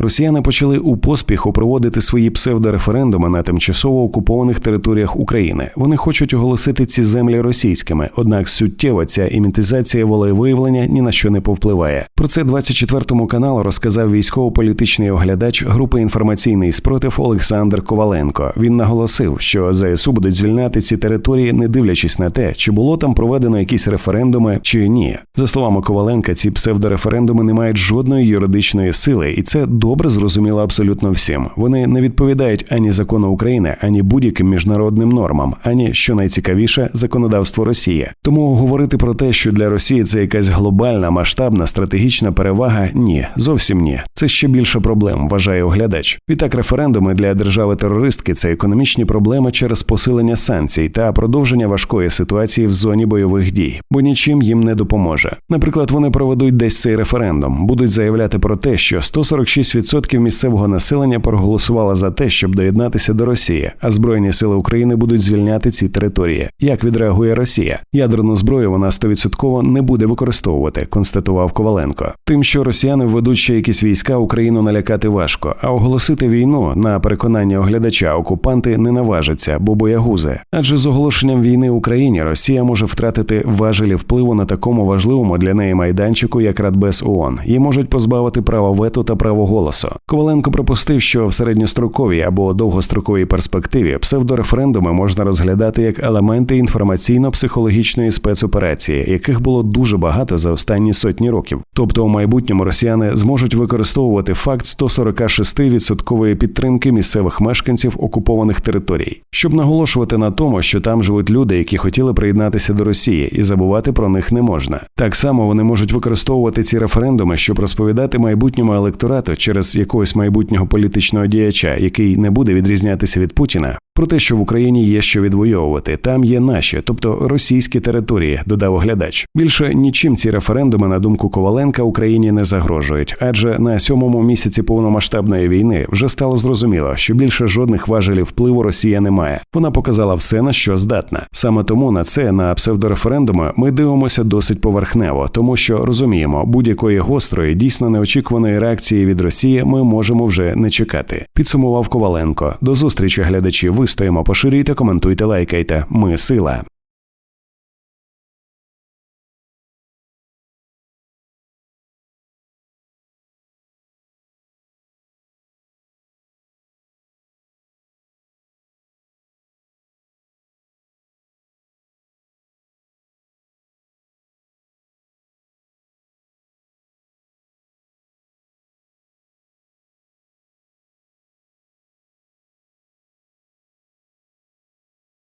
Росіяни почали у поспіху проводити свої псевдореферендуми на тимчасово окупованих територіях України. Вони хочуть оголосити ці землі російськими. Однак суттєво ця імітизація волевиявлення ні на що не повпливає. Про це 24 каналу розказав військово-політичний оглядач групи інформаційний спротив Олександр Коваленко. Він наголосив, що ЗСУ будуть звільняти ці території, не дивлячись на те, чи було там проведено якісь референдуми чи ні. За словами Коваленка, ці псевдореферендуми не мають жодної юридичної сили, і це добре зрозуміло абсолютно всім. Вони не відповідають ані закону України, ані будь-яким міжнародним нормам, ані що найцікавіше законодавство Росії. Тому говорити про те, що для Росії це якась глобальна масштабна стратегічна перевага, ні, зовсім ні. Це ще більше проблем, вважає оглядач. Відтак, референдуми для держави терористки це економічні проблеми через посилення санкцій та продовження важкої ситуації в зоні бойових дій, бо нічим їм не допоможе. Наприклад, вони проведуть десь цей референдум, будуть заявляти про те, що 146% місцевого населення проголосувало за те, щоб доєднатися до Росії, а збройні сили України будуть звільняти ці території. Як відреагує Росія? Ядерну зброю вона 100% не буде використовувати, констатував Коваленко. Тим, що росіяни введуть ще якісь війська, Україну налякати важко, а оголосити війну на переконання оглядача окупанти не наважаться, бо боягузи. Адже з оголошенням війни Україні Росія може втратити важелі впливу на такому важливому для неї майданчику, як Радбез ООН. Її можуть позбавити права вето та право голосу. Коваленко припустив, що в середньостроковій або довгостроковій перспективі псевдореферендуми можна розглядати як елементи інформаційно-психологічної спецоперації, яких було дуже багато за останні сотні років. Тобто, у майбутньому росіяни зможуть використовувати факт 146% підтримки місцевих мешканців окупованих територій, щоб наголошувати на тому, що там живуть люди, які хотіли приєднатися до Росії, і забувати про них не можна. Так само вони можуть використовувати ці референдуми, щоб розповідати майбутньому електорату через якогось майбутнього політичного діяча, який не буде відрізнятися від Путіна. Про те, що в Україні є що відвоювати, там є наші, тобто російські території, додав оглядач. Більше нічим ці референдуми, на думку Коваленка, Україні не загрожують, адже на сьомому місяці повномасштабної війни вже стало зрозуміло, що більше жодних важелів впливу Росія не має. Вона показала все на що здатна. Саме тому на це на псевдореферендуми ми дивимося досить поверхнево, тому що розуміємо, будь-якої гострої, дійсно неочікуваної реакції від Росії ми можемо вже не чекати. Підсумував Коваленко. До зустрічі глядачі. Вистоїмо, поширюйте, коментуйте, лайкайте. Ми сила.